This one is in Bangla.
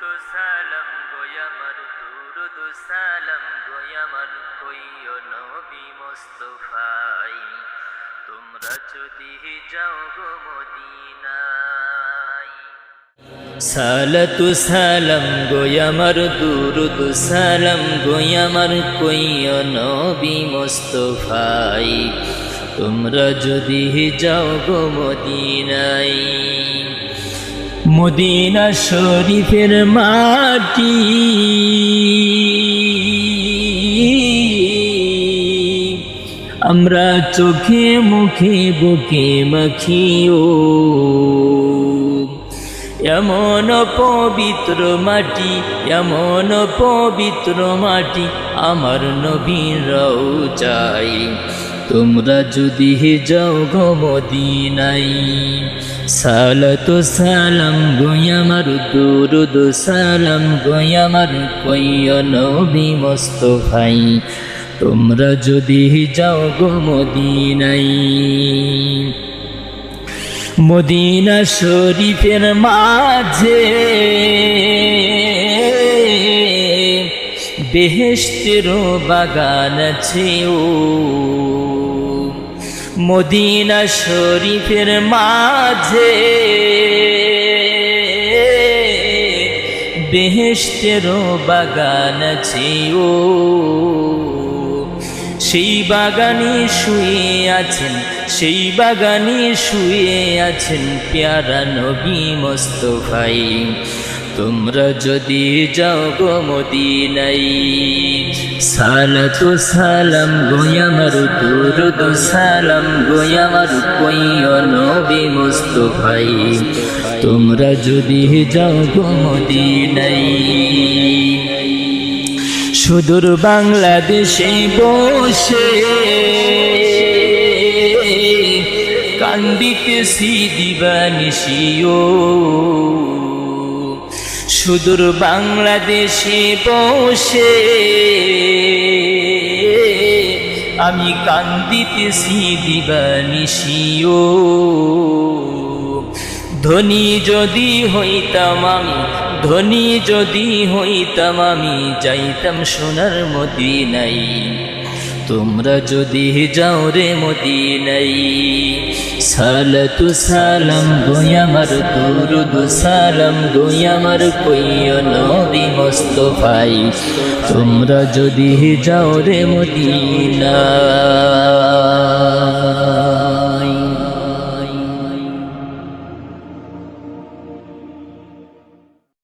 তো সালাম গোয়ামার দুরুদ সালাম গোয়ামার কইও নবী মোস্তফাই। তোমরা যদি যাও গো মদিনায়। সালাতু সালাম গোয়ামার দুরুদ সালাম গোয়ামার কইও নবী মোস্তফাই। তোমরা যদি যাও গো মদিনায়। মদিনা শরীফের মাটি। আমরা চোখে মুখে, বুকে মাখিও। এমন পবিত্র মাটি, এমন পবিত্র মাটি আমার নবীরাও চাই তোমরা যদি যাও গো মদিনাই সালাত সালাম গোয়ামার দুরুদ সালাম গোয়ামার কইয় নবী মোস্তফাই। তোমরা যদি যাও গো মদিনা শরীফের মাঝে বেহেস্তের বাগান আছে ও মদিনা শরীফের মাঝে বেহেস্তের বাগান আছে ও। সেই বাগানে শুয়ে আছেন, সেই বাগানে শুয়ে আছেন পেয়ারা নবী মোস্তফাই। তোমরা যদি যাও গো মদিনাই সালাতু সালাম গোয়ামার দুরুদ সালাম গোয়ামার কইও নবী মোস্তফাই। তোমরা যদি যাও গো মদিনাই সুদূর বাংলাদেশে বসে কান্দিতেছি দিবানিসিও সুদূর বাংলাদেশে বসে। আমি কান্দিতেছি দিবানিসিও ধনী যদি হইতাম আমি, ধনী যদি হইতাম আমি, যাইতাম সোনার মদিনাই তোমরা যদি যাও রে মদিনাই, সালাতু সালাম গোয়ামার দুরুদ, সালাম গোয়ামার কইয় নবী মোস্তফাই। তোমরা যদি যাও রে মদিনা।